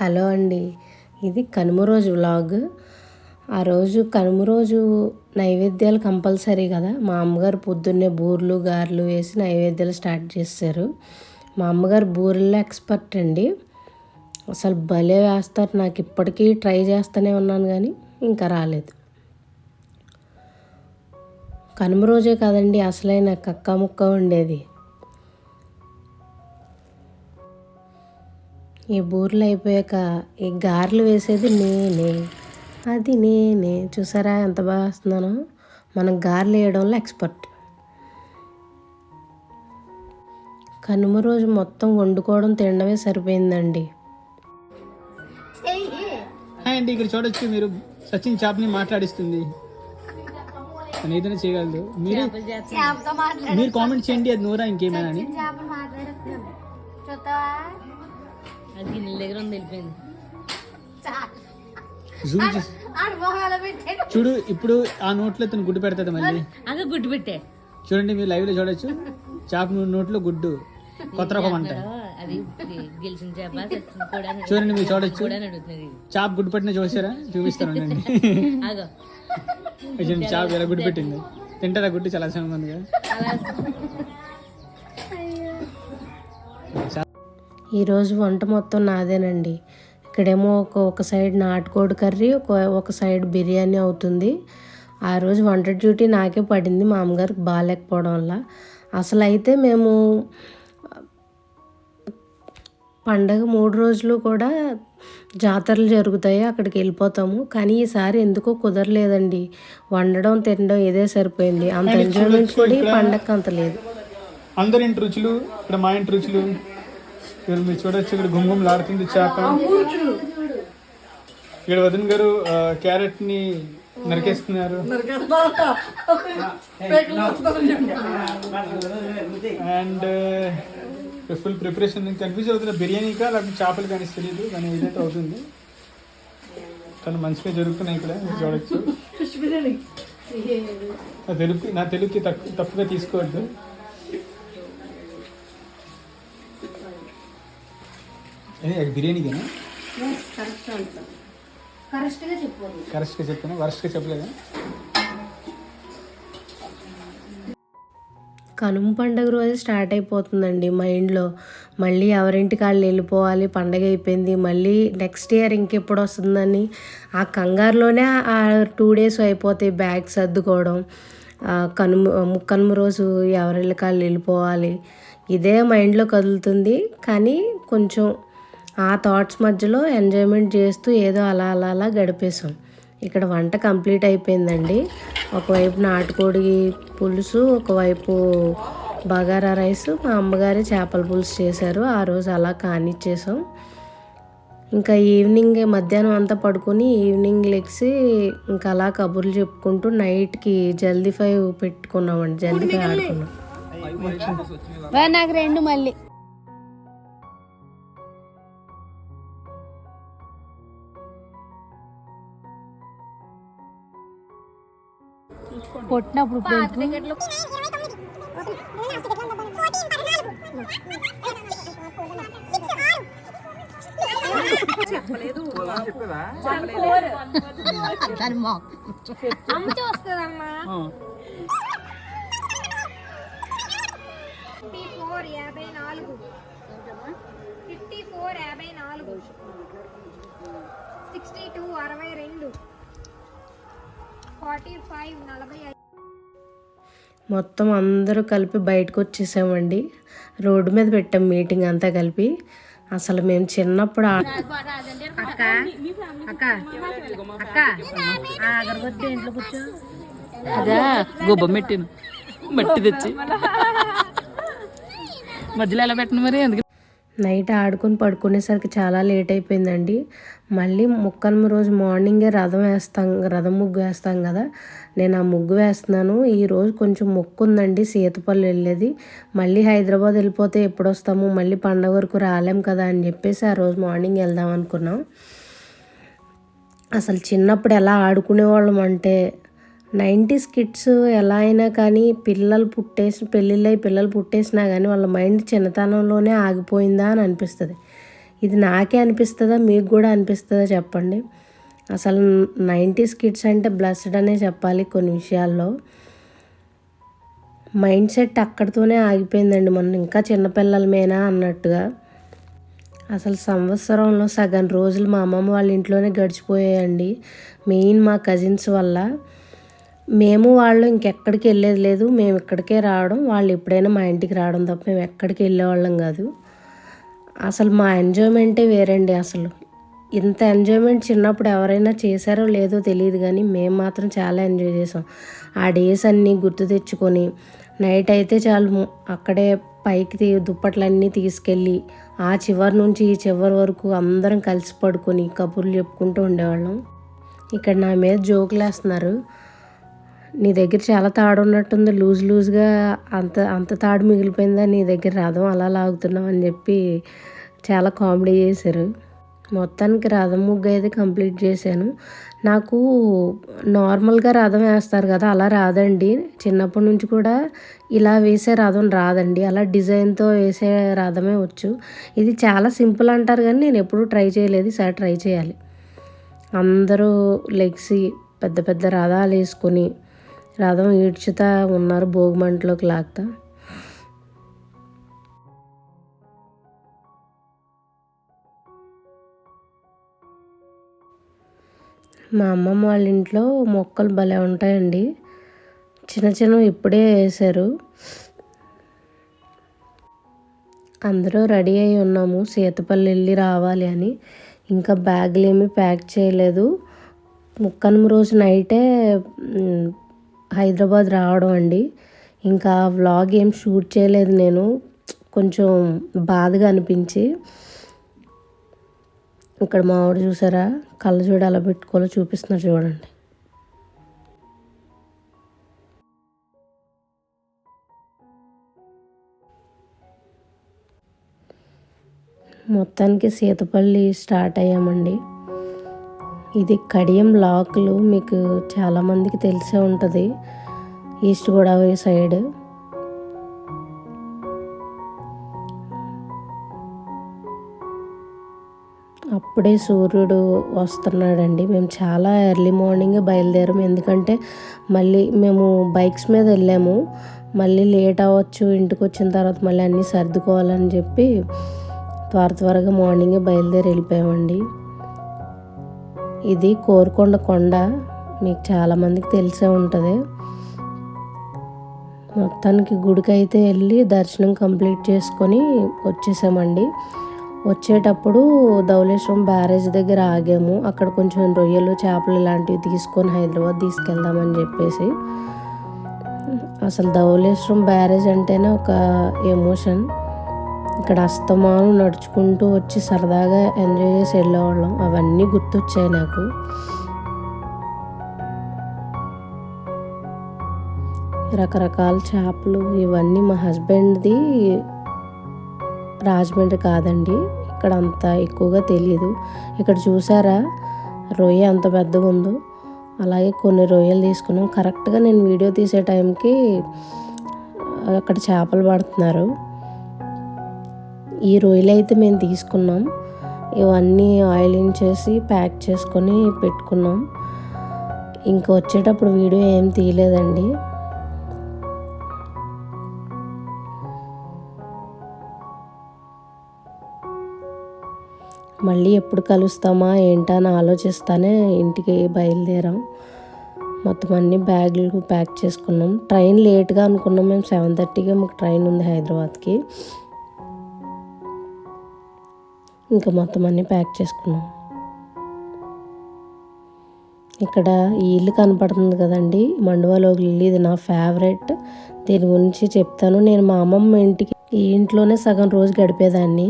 Hello అండి. ఇది కనుమ రోజు వ్లాగ్. ఆ రోజు కనుమ రోజు నైవేద్యాలు కంపల్సరీ కదా. మా అమ్మగారు పొద్దున్నే బూర్లు గారెలు వేసి నైవేద్యాలు స్టార్ట్ చేశారు మా అమ్మగారు బూరెల్లో ఎక్స్పర్ట్ అండి. అసలు భలే వేస్తారు. నాకు ఇప్పటికీ ట్రై చేస్తూనే ఉన్నాను కానీ ఇంకా రాలేదు. కనుమ రోజే కదండి అసలైన కక్క ముక్క ఉండేది. ఈ బూరెలు అయిపోయాక ఈ గారెలు వేసేది నేనే. అది నేనే. చూసారా ఎంత బాగా వస్తున్నానో? మనం గారెలు వేయడంలో ఎక్స్పర్ట్. కనుమ రోజు మొత్తం వండుకోవడం తినడమే సరిపోయిందండి. అండి ఇక్కడ చూడొచ్చు మీరు. సచిన్ చాప్ని మాట్లాడిస్తుంది. ఏదైనా చేయగలదు. మీరు మీరు కామెంట్ చేయండి అది నోరా ఇంకేమైనా అని. అది గిన్నెల దగ్గర ఉంది వెళ్ళిపోయింది. చూడు ఇప్పుడు ఆ నోట్లో తను గుడ్డు పెడతాడు మళ్ళీ. అదే. గుడ్డు పెట్టే. చూడండి మీరు లైవ్లో చూడొచ్చు. చాప నోట్లో గుడ్డు. కొత్త రకం అంట. గెలిచిన చేప చూడండి మీరు చూడొచ్చు. చాప గుడ్డు పెట్టిన చూసారా? చూపిస్తాను చూడండి చాప ఎలా గుడ్డు పెట్టింది. తింటారా గుడ్డు? చాలా సమయం ఉంది కదా. ఈరోజు వంట మొత్తం నాదేనండి. ఇక్కడేమో ఒక ఒక సైడ్ నాటుకోడి కర్రీ ఒక ఒక సైడ్ బిర్యానీ అవుతుంది. ఆ రోజు వంట డ్యూటీ నాకే పడింది మా అమ్మగారికి బాగాలేకపోవడం వల్ల. అసలు అయితే మేము పండగ మూడు రోజులు కూడా జాతరలు జరుగుతాయి అక్కడికి వెళ్ళిపోతాము. కానీ ఈసారి ఎందుకో కుదరలేదండి. వండడం తినడం ఇదే సరిపోయింది. అంత ఎంజాయ్మెంట్ కూడా ఈ పండగకి అంత లేదు. అందరి ఇంటి రుచులు ఇక్కడ మా ఇంటి రుచులు ఇక్కడ మీరు చూడొచ్చు ఇక్కడ గుమ్గుమలాడుతుంది చేప ఇక్కడ వదిన గారు క్యారెట్ని నరికేస్తున్నారు. అండ్ ఫుల్ ప్రిపరేషన్ కన్ఫ్యూజ్ అవుతున్న బిర్యానీకా లేకపోతే చేపలు కానీ తెలియదు కానీ ఏదైతే అవుతుంది. కానీ మంచిగా జరుగుతున్నాయి ఇక్కడ మీరు చూడొచ్చు. నా తెలుగు నా తెలుగుకి తక్కువ తప్పుగా తీసుకోవద్దు. బిర్యానీకేనా కరెక్ట్గా చెప్పాను? వరస్ట్గా చెప్పలేదా? కనుమ పండగ రోజు స్టార్ట్ అయిపోతుందండి మైండ్లో. మళ్ళీ ఎవరింటికి వాళ్ళు వెళ్ళిపోవాలి పండగ అయిపోయింది. మళ్ళీ నెక్స్ట్ ఇయర్ ఇంకెప్పుడు వస్తుందని ఆ కంగారులోనే ఆ టూ డేస్ అయిపోతాయి బ్యాగ్ సర్దుకోవడం కనుమ ముక్కనుమ రోజు ఎవరిళ్ళకి వాళ్ళు వెళ్ళిపోవాలి. ఇదే మైండ్లో కదులుతుంది. కానీ కొంచెం ఆ థాట్స్ మధ్యలో ఎంజాయ్మెంట్ చేస్తూ ఏదో అలా అలా అలా గడిపేసాం ఇక్కడ వంట కంప్లీట్ అయిపోయిందండి. ఒకవైపు నాటుకోడి పులుసు ఒకవైపు బగారా రైస్. మా అమ్మగారే చేపల పులుసు చేశారు. ఆ రోజు అలా కానిచ్చేసాం ఇంకా ఈవినింగ్ మధ్యాహ్నం అంతా పడుకొని ఈవినింగ్ లెగ్సి ఇంకా అలా కబుర్లు చెప్పుకుంటూ నైట్కి జల్దీ ఫైవ్ పెట్టుకున్నామండి. జల్దీ ఫైవ్ ఆడుకున్నాం. నాకు రెండు మళ్ళీ. కొట్టినప్పుడు ఫిఫ్టీ ఫోర్ యాభై నాలుగు ఫిఫ్టీ ఫోర్ యాభై నాలుగు సిక్స్టీ టూ అరవై రెండు. ఫార్టీ ఫైవ్ నలభై ఐదు. మొత్తం అందరూ కలిపి బయటకు వచ్చేసామండి. రోడ్డు మీద పెట్టాం మీటింగ్ అంతా కలిపి. అసలు మేము చిన్నప్పుడు ఆ- అక్క అక్క అక్క అగరబత్తి ఇంట్లో కూర్చో. అదా గొబ్బ పెట్టాను మట్టి తెచ్చి. మధ్యలో ఎలా పెట్టను మరి? అందుకే నైట్ ఆడుకొని పడుకునేసరికి చాలా లేట్ అయిపోయిందండి. మళ్ళీ ముక్కనుమ రోజు మార్నింగే రథం వేస్తాం రథం ముగ్గు వేస్తాం కదా. నేను ఆ ముగ్గు వేస్తున్నాను. ఈరోజు కొంచెం మొక్కు ఉందండి సీతపల్లి వెళ్ళేది. మళ్ళీ హైదరాబాద్ వెళ్ళిపోతే ఎప్పుడు వస్తాము మళ్ళీ పండగ వరకు రాలేం కదా అని చెప్పేసి ఆ రోజు మార్నింగ్ వెళ్దాం అనుకున్నాం. అసలు చిన్నప్పుడు ఎలా ఆడుకునేవాళ్ళం అంటే నైంటీస్ కిడ్స్ ఎలా అయినా కానీ పిల్లలు పుట్టేసి పెళ్ళిళ్ళై పిల్లలు పుట్టేసినా కానీ వాళ్ళ మైండ్ చిన్నతనంలోనే ఆగిపోయిందా అని అనిపిస్తుంది. ఇది నాకే అనిపిస్తుందా? మీకు కూడా అనిపిస్తుందా? చెప్పండి. అసలు నైంటీస్ కిడ్స్ అంటే బ్లస్డ్ అనే చెప్పాలి కొన్ని విషయాల్లో. మైండ్ సెట్ అక్కడితోనే ఆగిపోయిందండి మనం ఇంకా చిన్నపిల్లలమేనా అన్నట్టుగా. అసలు సంవత్సరంలో సగం రోజులు మా అమ్మమ్మ వాళ్ళ ఇంట్లోనే గడిచిపోయాయండి. మెయిన్ మా కజిన్స్ వల్ల. మేము వాళ్ళు ఇంకెక్కడికి వెళ్ళేది లేదు. మేము ఇక్కడికే రావడం. వాళ్ళు ఎప్పుడైనా మా ఇంటికి రావడం తప్ప మేము ఎక్కడికి వెళ్ళేవాళ్ళం కాదు. అసలు మా ఎంజాయ్మెంటే వేరండి అసలు. ఇంత ఎంజాయ్మెంట్ చిన్నప్పుడు ఎవరైనా చేశారో లేదో తెలియదు కానీ మేము మాత్రం చాలా ఎంజాయ్ చేసాం. ఆ డేస్ అన్నీ గుర్తు తెచ్చుకొని నైట్ అయితే చాలు అక్కడే పైకి దుప్పట్లన్నీ తీసుకెళ్ళి ఆ చివరి నుంచి ఈ చివరి వరకు అందరం కలిసి పడుకొని కబుర్లు చెప్పుకుంటూ ఉండేవాళ్ళం. ఇక్కడ నా మీద జోకులు వేస్తున్నారు నీ దగ్గర చాలా తాడు ఉన్నట్టుంది లూజ్ లూజ్గా అంత అంత తాడు మిగిలిపోయిందా నీ దగ్గర రథం అలా లాగుతున్నావు అని చెప్పి చాలా కామెడీ చేశారు. మొత్తానికి రథం ముగ్గు అయితే కంప్లీట్ చేశాను. నాకు నార్మల్గా రథం వేస్తారు కదా అలా రాదండి. చిన్నప్పటి నుంచి కూడా ఇలా వేసే రథం రాదండి. అలా డిజైన్తో వేసే రథమే వచ్చు. ఇది చాలా సింపుల్ అంటారు కానీ నేను ఎప్పుడూ ట్రై చేయలేదు ఈసారి ట్రై చేయాలి. అందరూ లెగ్సి పెద్ద పెద్ద రథాలు వేసుకొని రథం ఈడ్చుతా ఉన్నారు భోగిమంటలోకి లాగుతా మా అమ్మమ్మ వాళ్ళ ఇంట్లో మొక్కలు భలే ఉంటాయండి. చిన్న చిన్నవి ఇప్పుడే వేశారు. అందరూ రెడీ అయి ఉన్నాము సీతపల్లి వెళ్ళి రావాలి అని. ఇంకా బ్యాగులు ఏమీ ప్యాక్ చేయలేదు. ముక్కనుమ రోజు నైటే హైదరాబాద్ రావడం అండి. ఇంకా వ్లాగ్ ఏం షూట్ చేయలేదు నేను. కొంచెం బాధగా అనిపించి. ఇక్కడ మా ఆవిడ చూసారా? కళ్ళజోడు అలా పెట్టుకోవాలో చూపిస్తున్నారు చూడండి. మొత్తానికి సీతపల్లి స్టార్ట్ అయ్యామండి. ఇది కడియం లాకులు మీకు చాలామందికి తెలిసే ఉంటుంది. East Godavari side. అప్పుడే సూర్యుడు వస్తున్నాడండి. మేము చాలా ఎర్లీ మార్నింగే బయలుదేరాం ఎందుకంటే మళ్ళీ మేము బైక్స్ మీద వెళ్ళాము. మళ్ళీ లేట్ అవ్వచ్చు ఇంటికి వచ్చిన తర్వాత మళ్ళీ అన్నీ సర్దుకోవాలని చెప్పి త్వర త్వరగా మార్నింగే బయలుదేరి వెళ్ళిపోయామండి. ఇది కోరుకొండ కొండ. మీకు చాలామందికి తెలిసే ఉంటుంది. మొత్తానికి గుడికి అయితే వెళ్ళి దర్శనం కంప్లీట్ చేసుకొని వచ్చేసామండి. వచ్చేటప్పుడు ధవళేశ్వరం బ్యారేజ్ దగ్గర ఆగాము. అక్కడ కొంచెం రొయ్యలు చేపలు ఇలాంటివి తీసుకొని హైదరాబాద్ తీసుకెళ్దామని చెప్పేసి. అసలు ధవళేశ్వరం బ్యారేజ్ అంటేనే ఒక ఎమోషన్. ఇక్కడ అస్తమానం నడుచుకుంటూ వచ్చి సరదాగా ఎంజాయ్ చేసి వెళ్ళేవాళ్ళం. అవన్నీ గుర్తొచ్చాయి నాకు. రకరకాల చేపలు ఇవన్నీ మా హస్బెండ్ది రాజమండ్రి కాదండి. ఇక్కడ అంత ఎక్కువగా తెలియదు ఇక్కడ చూసారా? రొయ్య అంత పెద్దగా ఉందో. అలాగే కొన్ని రొయ్యలు తీసుకున్నాం. కరెక్ట్గా నేను వీడియో తీసే టైంకి అక్కడ చేపలు పడుతున్నారు. ఈ రొయ్యలు అయితే మేము తీసుకున్నాం. ఇవన్నీ ఆయిలింగ్ చేసి ప్యాక్ చేసుకొని పెట్టుకున్నాం. ఇంక వచ్చేటప్పుడు వీడియో ఏం తీయలేదండి. మళ్ళీ ఎప్పుడు కలుస్తామా ఏంటా అని ఆలోచిస్తానే ఇంటికి బయలుదేరాం. మొత్తం అన్ని బ్యాగులు ప్యాక్ చేసుకున్నాం. ట్రైన్ లేట్గా అనుకున్నాం. మేము సెవెన్ థర్టీగా మాకు ట్రైన్ ఉంది హైదరాబాద్కి. ఇంకా మొత్తం అన్నీ ప్యాక్ చేసుకున్నాం. ఇక్కడ ఈ ఇల్లు కనపడుతుంది కదండి. మండువాలోకి ఇల్లు ఇది నా ఫేవరెట్ దీని గురించి చెప్తాను. నేను మా అమ్మమ్మ ఇంటికి ఈ ఇంట్లోనే సగం రోజు గడిపేదాన్ని.